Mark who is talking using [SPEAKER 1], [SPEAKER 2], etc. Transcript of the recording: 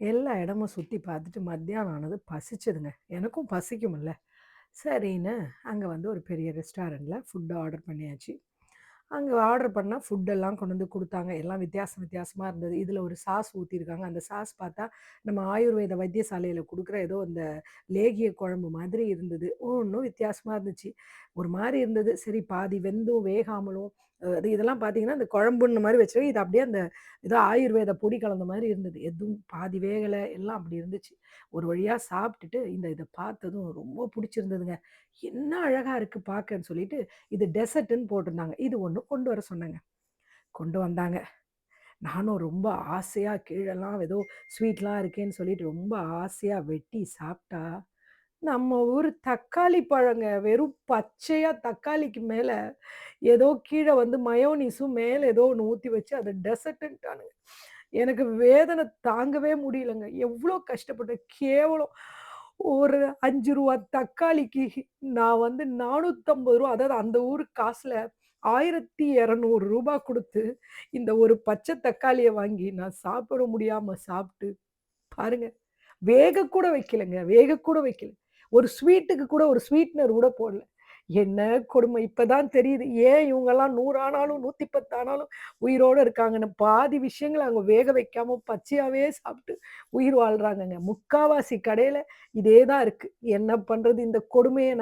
[SPEAKER 1] எல்லா இடமும் சுற்றி பார்த்துட்டு மத்தியானம் ஆனது பசிச்சதுங்க. எனக்கும் பசிக்கும்ல. சரின்னு அங்கே வந்து ஒரு பெரிய ரெஸ்டாரண்ட்டில் ஃபுட்டு ஆர்டர் பண்ணியாச்சு. அங்கே ஆர்டர் பண்ணால் ஃபுட்டெல்லாம் கொண்டு வந்து கொடுத்தாங்க எல்லாம் வித்தியாசம் வித்தியாசமாக இருந்தது. இதில் ஒரு சாஸ் ஊற்றிருக்காங்க அந்த சாஸ் பார்த்தா, நம்ம ஆயுர்வேத வைத்தியசாலையில் கொடுக்குற ஏதோ அந்த லேகிய குழம்பு மாதிரி இருந்தது. ஒன்றும் வித்தியாசமாக இருந்துச்சு. ஒரு மாதிரி இருந்தது. சரி பாதி வெந்தும், வேகாமலும் அது இதெல்லாம் பார்த்தீங்கன்னா, அந்த குழம்புன்னு மாதிரி வச்சு இது அப்படியே அந்த ஏதோ ஆயுர்வேத பொடி கலந்த மாதிரி இருந்தது. எதுவும் பாதி வேகலை எல்லாம் அப்படி இருந்துச்சு. ஒரு வழியாக சாப்பிட்டுட்டு, இந்த இதை பார்த்ததும் ரொம்ப பிடிச்சிருந்ததுங்க என்ன அழகாக இருக்குது பார்க்கன்னு சொல்லிட்டு, இது டெசர்ட்டுன்னு போட்டிருந்தாங்க. இது ஒன்று கொண்டு வர சொன்னேங்க. கொண்டு வந்தாங்க. நானும் ரொம்ப ஆசையாக கீழெல்லாம் ஏதோ ஸ்வீட்லாம் இருக்கேன்னு சொல்லிட்டு ரொம்ப ஆசையாக வெட்டி சாப்பிட்டா நம்ம ஊர் தக்காளி பழங்க. வெறும் பச்சையாக தக்காளிக்கு மேலே ஏதோ கீழே வந்து மயோனிஸும் மேலே ஏதோ ஒன்று ஊற்றி வச்சு அதை டெசர்ட்டுன்ட்டானுங்க. எனக்கு வேதனை தாங்கவே முடியலங்க. எவ்வளோ கஷ்டப்பட்டேன். கேவலம் ஒரு அஞ்சு ரூபா தக்காளிக்கு நான் வந்து நானூற்றம்பது ரூபா அதாவது அந்த ஊர் காசில் ஆயிரத்தி இரநூறு ரூபா கொடுத்து இந்த ஒரு பச்சை தக்காளியை வாங்கி நான் சாப்பிட முடியாமல் சாப்பிட்டு பாருங்க. வேக கூட வைக்கலைங்க வேக கூட வைக்கல. ஒரு ஸ்வீட்டுக்கு கூட ஒரு ஸ்வீட்னர் கூட போடல. என்ன கொடுமை! இப்பதான் தெரியுது. ஏன் இவங்கலாம் 100 ஆனாலும், 110 ஆனாலும் உயிரோட இருக்காங்கன்னு. பாதி விஷயங்களை அவங்க வேக வைக்காம பச்சையாவே சாப்பிட்டு உயிர் வாழ்றாங்கங்க. முக்காவாசி கடையில இதே தான் இருக்கு. என்ன பண்றது? இந்த கொடுமையை